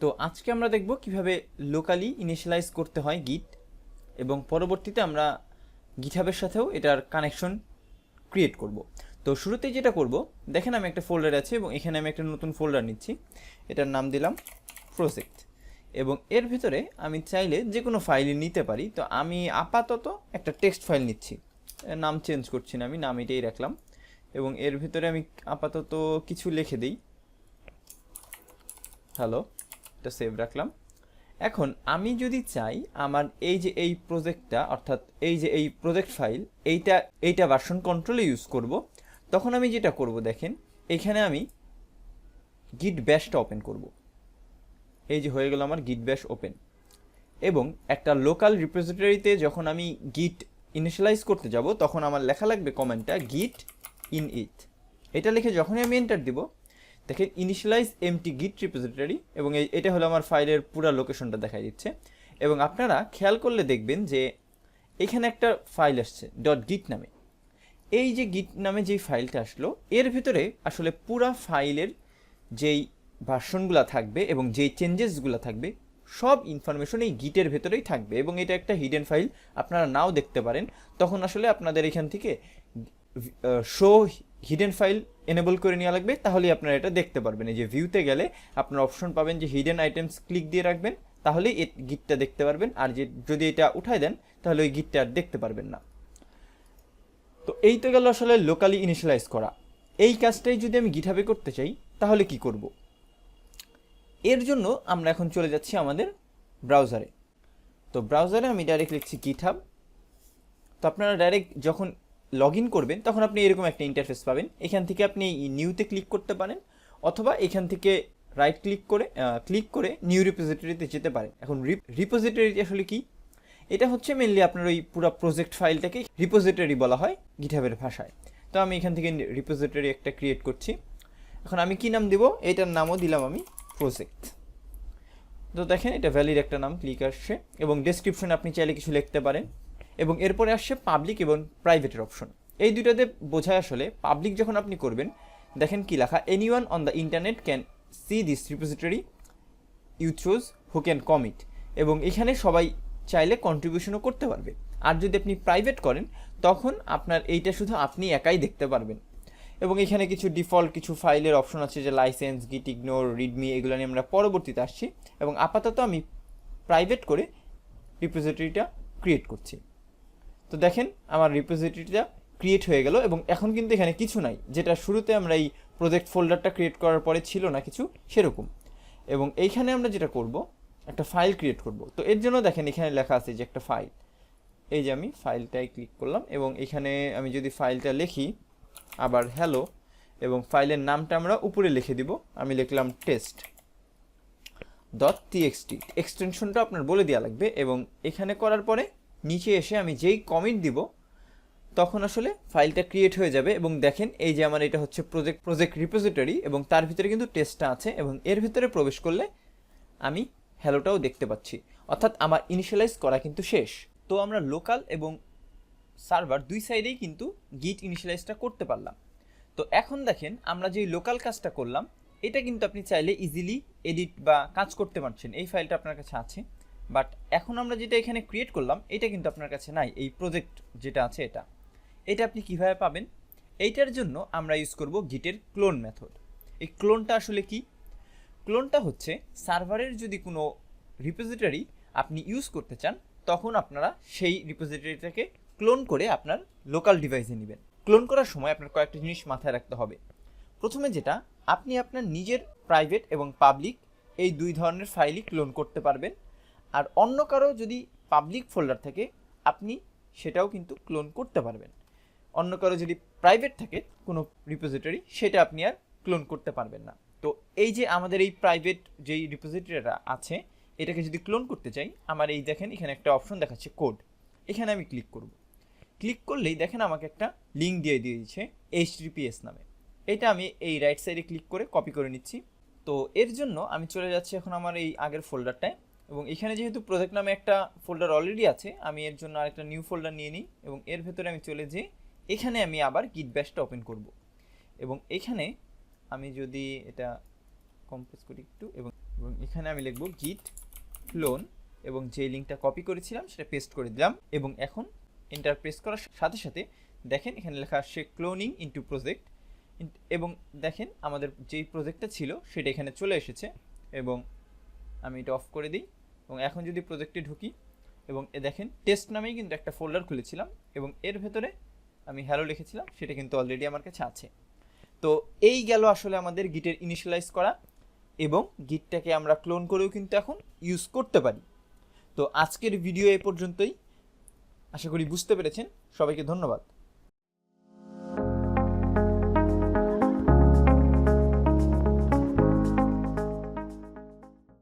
তো আজকে আমরা দেখব কীভাবে লোকালি ইনিশিয়ালাইজ করতে হয় গিট এবং পরবর্তীতে আমরা গিটহাবের সাথেও এটার কানেকশন ক্রিয়েট করব। তো শুরুতেই যেটা করব, দেখেন আমি একটা ফোল্ডার আছে এবং এখানে আমি একটা নতুন ফোল্ডার নিচ্ছি। এটার নাম দিলাম প্রজেক্ট এবং এর ভিতরে আমি চাইলে যে কোনো ফাইলই নিতে পারি। তো আমি আপাতত একটা টেক্সট ফাইল নিচ্ছি। নাম চেঞ্জ করছি না আমি, নাম এটাই রাখলাম। এবং এর ভিতরে আমি আপাতত কিছু লিখে দিই। হ্যালো। এটা সেভ রাখলাম। এখন আমি যদি চাই আমার এই যে এই প্রজেক্টটা অর্থাৎ এই যে এই প্রজেক্ট ফাইল এইটা এইটা ভার্সন কন্ট্রোলে ইউজ করব, তখন আমি যেটা করব দেখেন, এখানে আমি গিট ব্যাশটা ওপেন করব। এই যে হয়ে গেল আমার গিট ব্যাশ ওপেন এবং একটা লোকাল রিপোজিটরিতে যখন আমি গিট ইনিশিয়ালাইজ করতে যাব, তখন আমার লেখা লাগবে কমেন্টটা গিট ইন ইট এটা লিখে যখনই আমি এন্টার দিব দেখেন ইনিশিয়ালাইজ এমটি গিট রিপোজিটরি এবং এটা হলো আমার ফাইলের পুরো লোকেশনটা দেখাই দিচ্ছে। এবং আপনারা খেয়াল করলে দেখবেন যে এখানে একটা ফাইল আসছে ডট গিট নামে। এই যে গিট নামে যেই ফাইলটা আসলো, এর ভিতরে আসলে পুরা ফাইলের যেই ভার্সনগুলো থাকবে এবং যেই চেঞ্জেসগুলো থাকবে, সব ইনফরমেশন এই গিটের ভেতরেই থাকবে। এবং এটা একটা হিডেন ফাইল আপনারা নাও দেখতে পারেন। তখন আসলে আপনাদের এখান থেকে শো হিডেন ফাইল এনেবল করে নেওয়া লাগবে, তাহলেই আপনারা এটা দেখতে পারবেন। এই যে ভিউতে গেলে আপনার অপশন পাবেন যে হিডেন আইটেমস ক্লিক দিয়ে রাখবেন, তাহলেই এই গিটটা দেখতে পারবেন। আর যে, যদি এটা উঠায় দেন, তাহলে ওই গিটটা আর দেখতে পারবেন না। তো এই তো গেল আসলে লোকালি ইনিশিয়ালাইজ করা। এই কাজটাই যদি আমি গিটহাবে করতে চাই, তাহলে কি করব? এর জন্য আমরা এখন চলে যাচ্ছি আমাদের ব্রাউজারে তো ব্রাউজারে আমি ডাইরেক্ট লিখছি গিটহাব তো আপনারা ডাইরেক্ট যখন লগ ইন করবেন, তখন আপনি এরকম একটা ইন্টারফেস পাবেন। এখান থেকে আপনি নিউতে ক্লিক করতে পারেন, অথবা এখান থেকে রাইট ক্লিক করে ক্লিক করে নিউ রিপোজিটরিতে যেতে পারেন। এখন রিপোজিটরি আসলে কি? এটা হচ্ছে মেনলি আপনার ওই পুরো প্রজেক্ট ফাইলটাকে রিপোজিটরি বলা হয় গিটহাবের ভাষায়। তো আমি এখান থেকে রিপোজিটরি একটা ক্রিয়েট করছি। এখন আমি কি নাম দেব? এটার নামও দিলাম আমি প্রজেক্ট তো দেখেন, এটা ভ্যালির একটা নাম ক্লিক আসছে। এবং ডেসক্রিপশন আপনি চাইলে কিছু লিখতে পারেন। এবং এরপরে আসছে পাবলিক এবং প্রাইভেটের অপশন এই দুইটাতে বোঝায় আসলে পাবলিক যখন আপনি করবেন, দেখেন কি লেখা anyone on the internet can see this repository you choose who can commit এবং এখানে সবাই চাইলে কন্ট্রিবিউশনও করতে পারবে। আর যদি আপনি প্রাইভেট করেন, তখন আপনার এইটা শুধু আপনি একাই দেখতে পারবেন। এবং এখানে কিছু ডিফল্ট কিছু ফাইলের অপশন আছে যে লাইসেন্স গিট ইগনোর রিডমি এগুলো নিয়ে আমরা পরবর্তীতে আসছি। এবং আপাতত আমি প্রাইভেট করে রিপোজিটরিটা ক্রিয়েট করছি। তো দেখেন আমার রিপোজিটরিটা ক্রিয়েট হয়ে গেল এবং এখন কিন্তু এখানে কিছু নাই। যেটা শুরুতে আমরা এই প্রজেক্ট ফোল্ডারটা ক্রিয়েট করার পরে ছিল না কিছু, সেরকম। এবং এইখানে আমরা যেটা করব, একটা ফাইল ক্রিয়েট করব। তো এর জন্য দেখেন এখানে লেখা আছে যে একটা ফাইল এই যে আমি ফাইলটাই ক্লিক করলাম এবং এখানে আমি যদি ফাইলটা লিখি, আবার হ্যালো এবং ফাইলের নামটা আমরা উপরে লিখে দিব। আমি লিখলাম টেস্ট ডট টিএক্সটি এক্সটেনশনটা আপনার বলে দেওয়া লাগবে এবং এখানে করার পরে নিচে এসে আমি যেই কমেন্ট দিব, তখন আসলে ফাইলটা ক্রিয়েট হয়ে যাবে এবং দেখেন এই যে আমার এটা হচ্ছে প্রজেক্ট প্রজেক্ট রিপোজিটরি এবং তার ভিতরে কিন্তু টেস্টটা আছে এবং এর ভিতরে প্রবেশ করলে আমি হ্যালোটাও দেখতে পাচ্ছি। অর্থাৎ আমার ইনিশিয়ালাইজ করা কিন্তু শেষ। তো আমরা লোকাল এবং সার্ভার দুই সাইডেই কিন্তু গিট ইনিশিয়ালাইজটা করতে পারলাম। তো এখন দেখেন আমরা যে লোকাল কাজটা করলাম, এটা কিন্তু আপনি চাইলে ইজিলি এডিট বা কাজ করতে পারছেন। এই ফাইলটা আপনার কাছে আছে। বাট এখন আমরা যেটা এখানে ক্রিয়েট করলাম, এটা কিন্তু আপনার কাছে নাই, এই প্রজেক্ট যেটা আছে এটা। এটা আপনি কীভাবে পাবেন? এইটার জন্য আমরা ইউজ করব গিটের ক্লোন মেথড এই ক্লোনটা আসলে কি? ক্লোনটা হচ্ছে সার্ভারের যদি কোনো রিপোজিটরি আপনি ইউজ করতে চান, তখন আপনারা সেই রিপোজিটরিটাকে ক্লোন করে আপনার লোকাল ডিভাইসে নেবেন। ক্লোন করার সময় আপনার কয়েকটা জিনিস মাথায় রাখতে হবে। প্রথমে যেটা, আপনি আপনার নিজের প্রাইভেট এবং পাবলিক এই দুই ধরনের ফাইলই ক্লোন করতে পারবেন। আর অন্য কারও যদি পাবলিক ফোল্ডার থাকে, আপনি সেটাও কিন্তু ক্লোন করতে পারবেন। অন্য কারও যদি প্রাইভেট থাকে কোনো রিপোজিটরি সেটা আপনি আর ক্লোন করতে পারবেন না। তো এই যে আমাদের এই প্রাইভেট যেই রিপোজিটরিটা আছে, এটাকে যদি ক্লোন করতে চাই, আমার এই দেখেন এখানে একটা অপশন দেখাচ্ছে কোড এখানে আমি ক্লিক করব। ক্লিক করলেই দেখেন আমাকে একটা লিঙ্ক দিয়ে দিয়ে দিচ্ছে এইচটিপিএস নামে। এটা আমি এই রাইট সাইডে ক্লিক করে কপি করে নিচ্ছি। তো এর জন্য আমি চলে যাচ্ছি এখন আমার এই আগের ফোল্ডারটায় এবং এখানে যেহেতু প্রজেক্ট নামে একটা ফোল্ডার অলরেডি আছে, আমি এর জন্য আরেকটা নিউ ফোল্ডার নিয়ে নিই এবং এর ভেতরে আমি চলে যেয়ে এখানে আমি আবার গিট ব্যাশটা ওপেন করব। এবং এখানে আমি যদি এটা কম্পোজ করি একটু এবং এবং এখানে আমি লিখব গিট ক্লোন এবং যে লিঙ্কটা কপি করেছিলাম সেটা পেস্ট করে দিলাম এবং এখন এন্টার প্রেস করার সাথে সাথে দেখেন এখানে লেখা আসছে ক্লোনিং ইনটু প্রজেক্ট এবং দেখেন আমাদের যেই প্রজেক্টটা ছিল সেটা এখানে চলে এসেছে এবং আমি এটা অফ করে দিই। এবং এখন যদি প্রজেক্টে ঢুকি, এবং এ দেখেন টেস্ট নামেই কিন্তু একটা ফোল্ডার খুলেছিলাম, এবং এর ভেতরে আমি হ্যালো লিখেছিলাম, সেটা কিন্তু অলরেডি আমার কাছে আছে। তো এই গেল আসলে আমাদের গিটের ইনিশিয়ালাইজ করা, এবং গিটটাকে আমরা ক্লোন করেও কিন্তু এখন ইউজ করতে পারি। তো আজকের ভিডিও এ পর্যন্তই। আশা করি বুঝতে পেরেছেন। সবাইকে ধন্যবাদ।